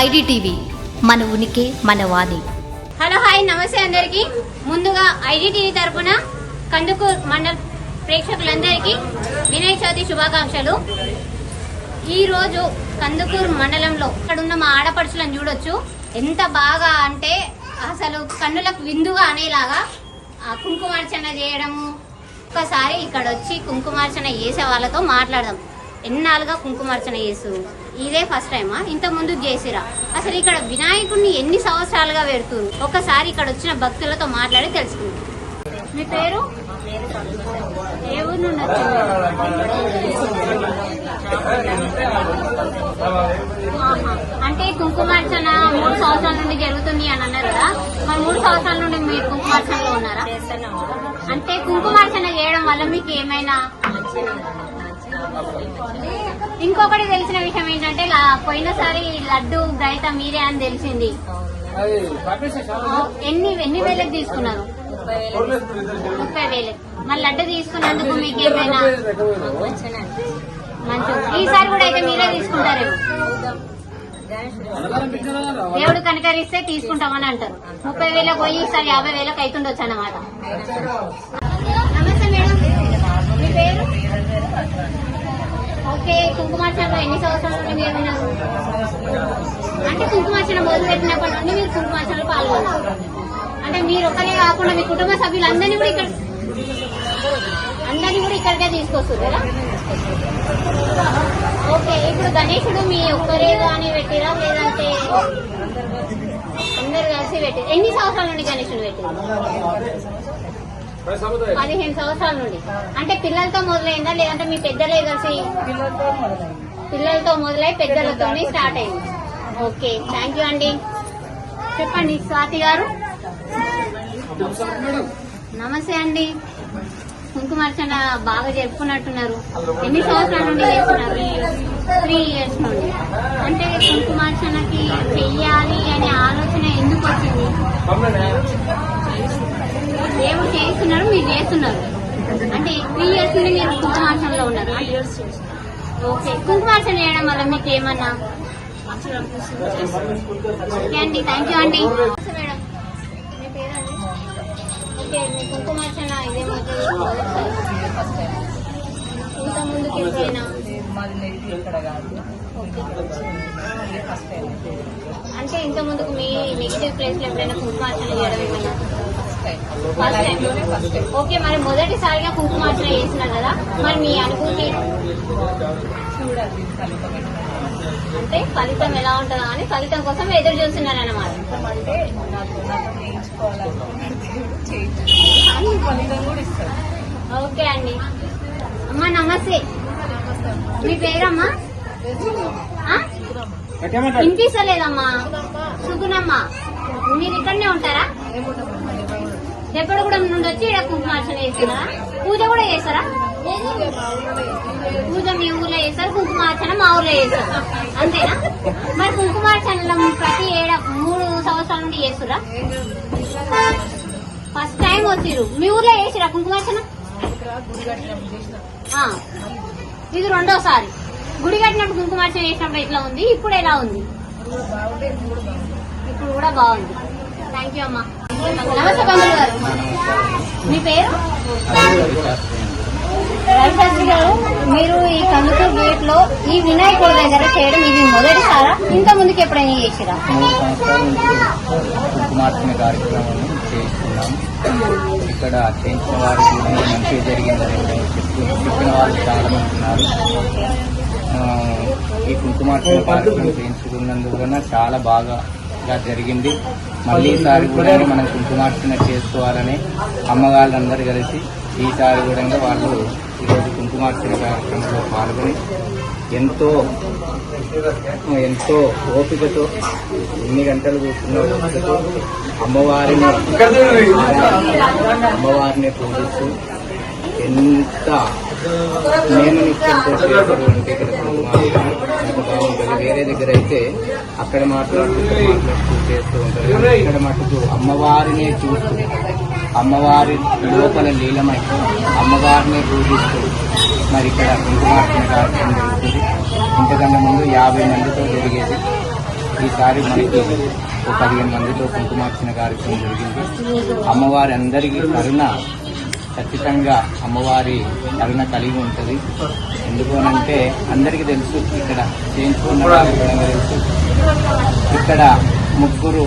IDTV మన ఉనికి మన వాణి. హలో హాయ్ నమస్తే అందరికి. ముందుగా ఐడిటీవీ తరపున కందుకూరు మండల ప్రేక్షకులందరికీ వినాయక చవితి శుభాకాంక్షలు. ఈరోజు కందుకూరు మండలంలో ఇక్కడ ఉన్న మా ఆడపడుచులను చూడొచ్చు. ఎంత బాగా అంటే అసలు కన్నులకు విందుగా అనేలాగా ఆ కుంకుమార్చన చేయడము ఒక్కసారి ఇక్కడ వచ్చి కుంకుమార్చన చేసే వాళ్ళతో మాట్లాడదాం. ఎన్నాళ్ళుగా కుంకుమార్చన చేస్తూ? ఇదే ఫస్ట్ టైమా ఇంత ముందు చేసిరా. అసలు ఇక్కడ వినాయకుడిని ఎన్ని సంవత్సరాలుగా పెడుతురు ఒకసారి ఇక్కడ వచ్చిన భక్తులతో మాట్లాడి తెలుసుకుందాం. మీ పేరు? ఏ ఊరు నుండి. అంటే కుంకుమార్చన మూడు సంవత్సరాల నుండి జరుగుతుంది అని అన్నారు కదా. మరి మూడు సంవత్సరాల నుండి మీరు కుంకుమార్చనలో ఉన్నారా? అంటే కుంకుమార్చన చేయడం వల్ల మీకు ఏమైనా ఇంకొకటి తెలిసిన విషయం ఏంటంటే పోయినసారి లడ్డు గ్రహిత మీరే అని తెలిసింది. ఎన్ని ఎన్ని వేలకు తీసుకున్నారు? ముప్పై వేలు. మరి లడ్డు తీసుకున్నందుకు మీకు ఏమైనా మంచి ఈసారి కూడా అయితే మీరే తీసుకుంటారేమో. దేవుడు కనకరిస్తే తీసుకుంటామని అంటారు. ముప్పై వేలకు పోయి ఈసారి యాభై వేలకు అవుతుండొచ్చు అన్నమాట. నమస్తే మేడం. మీ పేరు? ఓకే కుంకుమార్చనలో ఎన్ని సంవత్సరాల నుండి మీరు అంటే కుంకుమార్చన మొదలు పెట్టినప్పటి నుండి మీరు కుంకుమార్చనలో పాల్గొన్నారు. అంటే మీరు ఒక్కరే కాకుండా మీ కుటుంబ సభ్యులందరినీ కూడా ఇక్కడ అందరినీ కూడా ఇక్కడికే తీసుకొస్తారు కదా? ఓకే ఇప్పుడు గణేశుడు మీ ఒక్కరే కానీ పెట్టిరా? లేదంటే అందరు కలిసి పెట్టి ఎన్ని సంవత్సరాల నుండి గణేశుడు పెట్టిరా పదిహేను సంవత్సరాల నుండి. అంటే పిల్లలతో మొదలైందా? లేదంటే మీ పెద్దలే కలిసి పిల్లలతో మొదలై పెద్దలతో స్టార్ట్ అయింది. ఓకే థ్యాంక్ యూ అండి. చెప్పండి స్వాతి గారు. నమస్తే అండి. కుంకుమార్చన బాగా జరుపుకున్నట్టున్నారు. ఎన్ని సంవత్సరాల నుండి చేస్తున్నారు త్రీ ఇయర్స్ నుండి. అంటే కుంకుమార్చనకి చెయ్యాలి అనే ఆలోచన ఎందుకు వచ్చింది? దేవుడు చేస్తున్నారు మీరు చేస్తున్నారు. అంటే త్రీ ఇయర్స్ నుండి మీరు కుంకుమార్చనలో ఉన్నారు? ఓకే కుంకుమార్చన చేయడం వల్ల మీకు ఏమన్నా? ఓకే అండి. థ్యాంక్ యూ అండి. మేడం. మీ పేరండి? ఓకే మీ కుంకుమార్చన ఇదేమవుతుంది ఇంత ముందుకు ఎప్పుడైనా? అంటే ఇంత ముందుకు మీ నెగిటివ్ ప్లేస్లో ఎప్పుడైనా కుంకుమార్చన చేయడం ఏమన్నా? ఓకే మరి మొదటిసారిగా కుంకుమార్చన చేసినారు కదా మరి మీ అనుభూతి అంటే ఫలితం ఎలా ఉంటుందో అని ఫలితం కోసం ఎదురు చూస్తున్నారు అన్నమాట అంటే నాకు నాకు చేయించుకోవాలని ఓకే అండి. అమ్మా నమస్తే. మీ పేరమ్మా? వినిపిస్తలేదమ్మా. సుగుణమ్మ మీరు ఇక్కడనే ఉంటారా? ఎప్పటిగూడెం నుండి వచ్చి ఇక్కడ కుంకుమార్చన చేస్తారా? పూజ కూడా చేస్తారా? పూజ మీ ఊర్లో చేస్తారు కుంకుమార్చన మా ఊర్లో చేస్తారు. అంతేనా? మరి కుంకుమార్చనలో ప్రతి ఏడా మూడు సంవత్సరాల నుండి చేస్తురా ఫస్ట్ టైం వచ్చిరు మీ ఊర్లో చేసిరా కుంకుమార్చన ఇది రెండోసారి. గుడి కట్టినప్పుడు కుంకుమార్చన చేసినప్పుడు ఎట్లా ఉంది? ఇప్పుడు ఎలా ఉంది? ఇప్పుడు కూడా బాగుంది. థ్యాంక్ యూ అమ్మా. నమస్తే పంతులు గారు. మీ పేరు? రవిశాస్త్రి గారు మీరు ఈ కందుకూరు గేట్లో ఈ వినాయకుడి దగ్గర చేయడం ఇది మొదటిసారా? ఇంత ముందుకు ఎప్పుడైనా చేసిరా? మూడు సంవత్సరాల నుంచి కుంకుమార్చన కార్యక్రమం చేస్తున్నాం ఇక్కడ చేయించిన వారికి కూడా మంచిగా జరిగిందని చెప్పి చెప్పిన వాళ్ళు చాలా మంది ఉన్నారు ఈ కుంకుమార్చన కార్యక్రమం చేయించుకున్నందుకు చాలా బాగా గా జరిగింది. మళ్ళీ ఈసారి కూడా మనం కుంకుమార్చన చేసుకోవాలని అమ్మగాళ్ళందరూ కలిసి ఈసారి కూడా వాళ్ళు ఈరోజు కుంకుమార్చన కార్యక్రమంలో పాల్గొని ఎంతో ఎంతో ఓపికతో ఎన్ని గంటలు కూర్చున్న ఓపికతో అమ్మవారిని అమ్మవారిని పూజిస్తూ ఎంత నేను నిత్యంతో బాగుంటుంది వేరే దగ్గర అయితే అక్కడ మాట్లాడుతూ మాట్లాడుతూ చేస్తూ ఉంటారు. ఇక్కడ మటుకు అమ్మవారినే చూస్తూ అమ్మవారి లోపల లీలమై అమ్మవారిని పూజిస్తూ మరి ఇక్కడ కుంకుమార్చన కార్యక్రమం జరుగుతుంది. ఇంతకన్నా ముందు యాభై మందితో జరిగేది. ఈసారి మనకి ఒక పదిహేను మందితో కుంకుమార్చన కార్యక్రమం జరిగింది. అమ్మవారి అందరికీ కరుణ ఖచ్చితంగా అమ్మవారి కరుణ కలిగి ఉంటుంది. ఎందుకు అంటే అందరికీ తెలుసు ఇక్కడ చేయించుకున్న కూడా తెలుసు. ఇక్కడ ముగ్గురు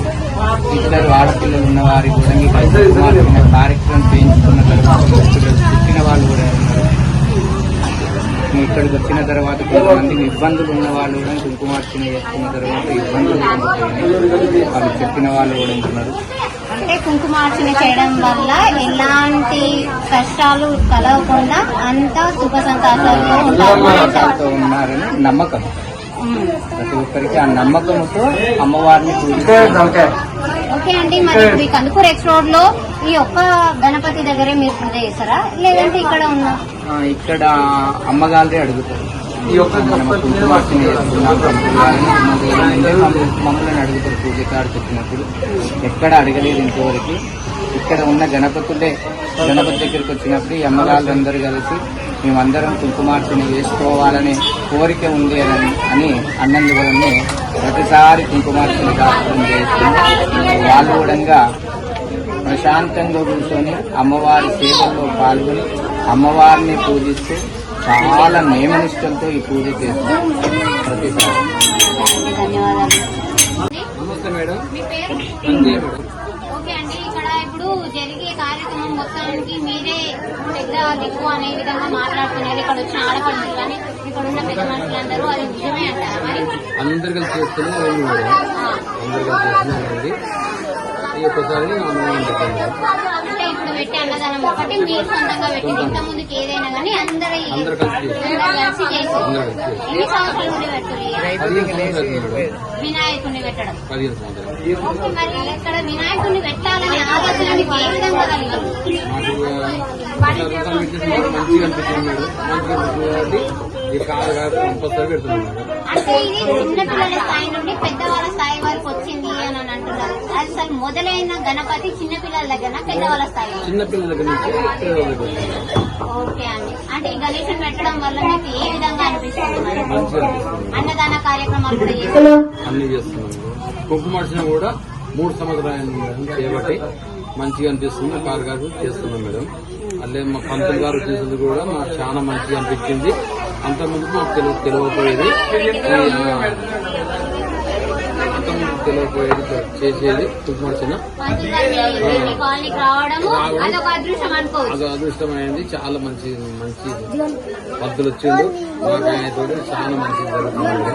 ఇద్దరు ఆడపిల్లలు ఉన్న వారి కూడా కార్యక్రమం చేయించుకున్న తర్వాత పుట్టిన వాళ్ళు కూడా ఉన్నారు. ఇక్కడికి వచ్చిన తర్వాత కొంతమంది ఇబ్బందులు ఉన్న వాళ్ళు కూడా కుంకుమార్చన చేసుకున్న తర్వాత ఇబ్బందులు వాళ్ళు చెప్పిన వాళ్ళు కూడా ఉంటున్నారు అంటే కుంకుమార్చన చేయడం వల్ల ఎలాంటి కష్టాలు కలగకుండా అంతా సుఖ సంతోషాలతో ఉంటారు. నమ్మకం. ప్రతి ఒక్కరికి ఆ నమ్మకంతో అమ్మవారిని పూజిస్తారు ఓకే. అండి మరి ఈ కందుకూరు ఎక్స్ రోడ్లో ఈ ఒక్క గణపతి దగ్గరే మీరు పూజ చేస్తారా లేదంటే ఇక్కడ ఉన్న ఆ, ఇక్కడ అమ్మగారే అడుగుతారు. ఈ యొక్క మమ్మల్ని అడుగుతారు అడుగుతారు పూజకారు చెప్పినప్పుడు ఎక్కడ అడగలేదు ఇంతవరకు. ఇక్కడ ఉన్న గణపతులే గణపతి దగ్గరికి వచ్చినప్పుడు ఈ అమ్మగారులందరూ కలిసి మేమందరం కుంకుమార్చన చేసుకోవాలనే కోరిక ఉంది అని అని అన్నందువలనే ప్రతిసారి కుంకుమార్చన కార్యక్రమం చేస్తున్నాం వాళ్ళు కూడా ప్రశాంతంగా కూర్చొని అమ్మవారి సేవల్లో పాల్గొని అమ్మవారిని పూజిస్తూ చాలా నియమనిష్టలతో ఈ పూజ ప్రతిసారి నమస్తే మేడం. పేరు? ఓకే అండి ఇక్కడ ఇప్పుడు జరిగే కార్యక్రమం మొత్తానికి మీరే పెద్ద దిక్కు అనే విధంగా మాట్లాడుతున్నారు ఇక్కడ వచ్చిన ఆడపడుతులు కానీ ఇక్కడ ఉన్న పెద్ద మనుషులందరూ అది నిజమే అంటారా మరి? అందరు కలిసి చేస్తేనే ఏమి మేడం ఆ, అందరు కలిసి చేస్తేనే ఉంది ఈ ఒక్కసారి అమ్మవారిని ఇప్పుడు పెట్టే అన్నదానం ఒకటి మీరు సొంతంగా పెట్టింది. ఇంత ముందుకి ఏదైనా కానీ అందరి కలిసి చేసి. ఎన్ని సంవత్సరాల నుండి వినాయకుడిని పెట్టడం? మరి ఇక్కడ వినాయకుడిని పెట్టాలనే ఆలోచన మీకు ఏ విధంగా కలిగింది అంటే ఇది చిన్నపిల్లల స్థాయి నుండి పెద్దవాళ్ళ స్థాయి వరకు వచ్చింది అని అని అంటున్నారు అది అసలు మొదలైన గణపతి చిన్నపిల్లల దగ్గర పెద్దవాళ్ళ స్థాయి చిన్న పిల్లల దగ్గర నుంచి పెద్దవాళ్ళ దగ్గర. వరకు. ఓకే అండి. అంటే ఈ గణేశం పెట్టడం వల్ల మీకు ఏ విధంగా అనిపిస్తుంది మరి? అన్నదాన కార్యక్రమాలు కూడా చేస్తారు. అన్ని చేస్తున్నాం కుంకుమార్చన కూడా మూడు సంవత్సరాలు చేయబట్టి మంచిగా అనిపిస్తుంది. కారు గారు చేస్తున్నాం మేడం. అల్లే మా పంతులు గారు చేసింది కూడా మాకు చాలా మంచిగా అనిపించింది. అంతకుముందు మాకు తెలియ తెలియకపోయేది అంతకుముందు తెలియకపోయేది చేసేది కుంకుమార్చన మంచి గారు మీ కాలనీకి రావడము అదొక అదృష్టం అనుకోవచ్చు. అది అదృష్టమైంది చాలా మంచి మంచి పద్ధతులు వచ్చిండు మాకు చాలా మంచిది జరుగుతుంది.